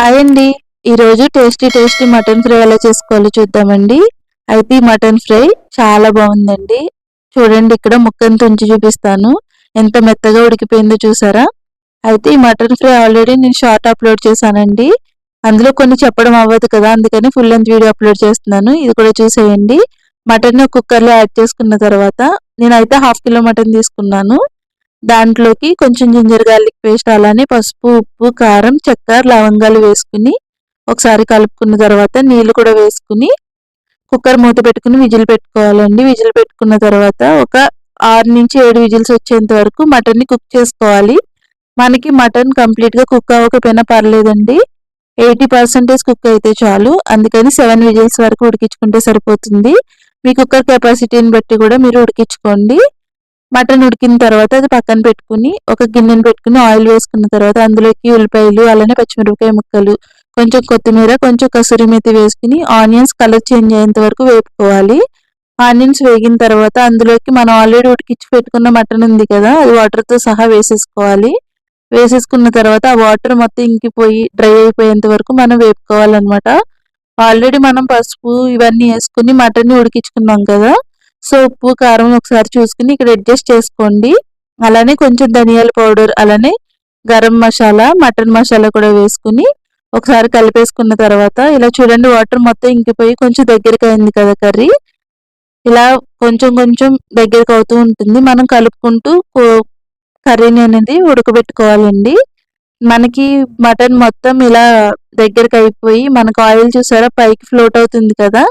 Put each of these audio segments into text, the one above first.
Hi అండి. ఈరోజు tasty tasty mutton fry ఎలా చేసుకోవాలో చూద్దామండి. అయితే ఈ మటన్ ఫ్రై చాలా బాగుందండి. చూడండి ఇక్కడ ముక్కను తుంచి చూపిస్తాను. ఎంత మెత్తగా ఉడికిపోయిందో చూసారా? అయితే ఈ మటన్ ఫ్రై ఆల్రెడీ నేను షార్ట్ అప్లోడ్ చేశానండి. అందులో కొన్ని చెప్పడం అవ్వదు కదా అందుకని ఫుల్ లెంత్ వీడియో అప్లోడ్ చేస్తున్నాను. ఇది కూడా చూసేయండి. మటన్ కుక్కర్లో యాడ్ చేసుకున్న తర్వాత నేనైతే హాఫ్ కిలో మటన్ తీసుకున్నాను. దాంట్లోకి కొంచెం జింజర్ గార్లిక్ పేస్ట్ అలానే పసుపు ఉప్పు కారం చక్కెర లవంగాలు వేసుకుని ఒకసారి కలుపుకున్న తర్వాత నీళ్ళు కూడా వేసుకుని కుక్కర్ మూత పెట్టుకుని విజిల్ పెట్టుకోవాలండి. విజిల్ పెట్టుకున్న తర్వాత ఒక ఆరు నుంచి ఏడు విజిల్స్ వచ్చేంత వరకు మటన్ని కుక్ చేసుకోవాలి. మనకి మటన్ కంప్లీట్గా కుక్ అవ్వకపోయినా పర్లేదండి. ఎయిటీ పర్సెంటేజ్ కుక్ అయితే చాలు. అందుకని సెవెన్ విజిల్స్ వరకు ఉడికించుకుంటే సరిపోతుంది. మీ కుక్కర్ కెపాసిటీని బట్టి కూడా మీరు ఉడికించుకోండి. మటన్ ఉడికిన తర్వాత అది పక్కన పెట్టుకుని ఒక గిన్నెను పెట్టుకుని ఆయిల్ వేసుకున్న తర్వాత అందులోకి ఉల్లిపాయలు అలానే పచ్చిమిరపకాయ ముక్కలు కొంచెం కొత్తిమీర కొంచెం కసూరి మెతి వేసుకుని ఆనియన్స్ కలర్ చేంజ్ అయ్యేంత వరకు వేపుకోవాలి. ఆనియన్స్ వేగిన తర్వాత అందులోకి మనం ఆల్రెడీ ఉడికించి పెట్టుకున్న మటన్ ఉంది కదా అది వాటర్తో సహా వేసేసుకోవాలి. వేసేసుకున్న తర్వాత ఆ వాటర్ మొత్తం ఇంకిపోయి డ్రై అయిపోయేంత వరకు మనం వేపుకోవాలన్నమాట. ఆల్రెడీ మనం పసుపు ఇవన్నీ వేసుకుని మటన్ని ఉడికించుకున్నాం కదా సో ఉప్పు కారం ఒకసారి చూసుకుని ఇక్కడ అడ్జస్ట్ చేసుకోండి. అలానే కొంచెం ధనియాల పౌడర్ అలానే గరం మసాలా మటన్ మసాలా కూడా వేసుకుని ఒకసారి కలిపేసుకున్న తర్వాత ఇలా చూడండి వాటర్ మొత్తం ఇంకిపోయి కొంచెం దగ్గరికి అయింది కదా కర్రీ. ఇలా కొంచెం కొంచెం దగ్గరికి అవుతూ ఉంటుంది. మనం కలుపుకుంటూ కర్రీని అనేది ఉడకబెట్టుకోవాలండి. మనకి మటన్ మొత్తం ఇలా దగ్గరికి అయిపోయి మనకు ఆయిల్ చూసారా పైకి ఫ్లోట్ అవుతుంది కదా.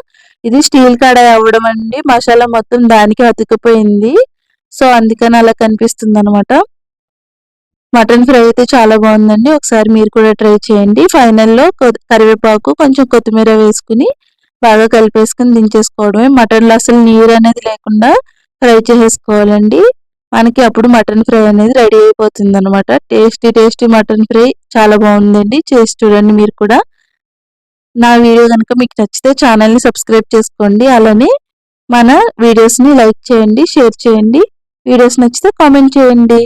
ఇది స్టీల్ కడాయి అవ్వడం అండి. మసాలా మొత్తం దానికి అతుకుపోయింది సో అందుకని అలా కనిపిస్తుంది అనమాట మటన్ ఫ్రై అయితే చాలా బాగుందండి. ఒకసారి మీరు కూడా ట్రై చేయండి. ఫైనల్లో కరివేపాకు కొంచెం కొత్తిమీర వేసుకుని బాగా కలిపేసుకుని దించేసుకోవడమే. మటన్లో అసలు నీరు అనేది లేకుండా ఫ్రై చేసేసుకోవాలండి. మనకి అప్పుడు మటన్ ఫ్రై అనేది రెడీ అయిపోతుంది అనమాట టేస్టీ టేస్టీ మటన్ ఫ్రై చాలా బాగుందండి. చేసి చూడండి మీరు కూడా. నా వీడియో కనుక మీకు నచ్చితే ఛానల్ని సబ్స్క్రైబ్ చేసుకోండి. అలానే మన వీడియోస్ని లైక్ చేయండి షేర్ చేయండి. వీడియోస్ నచ్చితే కామెంట్ చేయండి.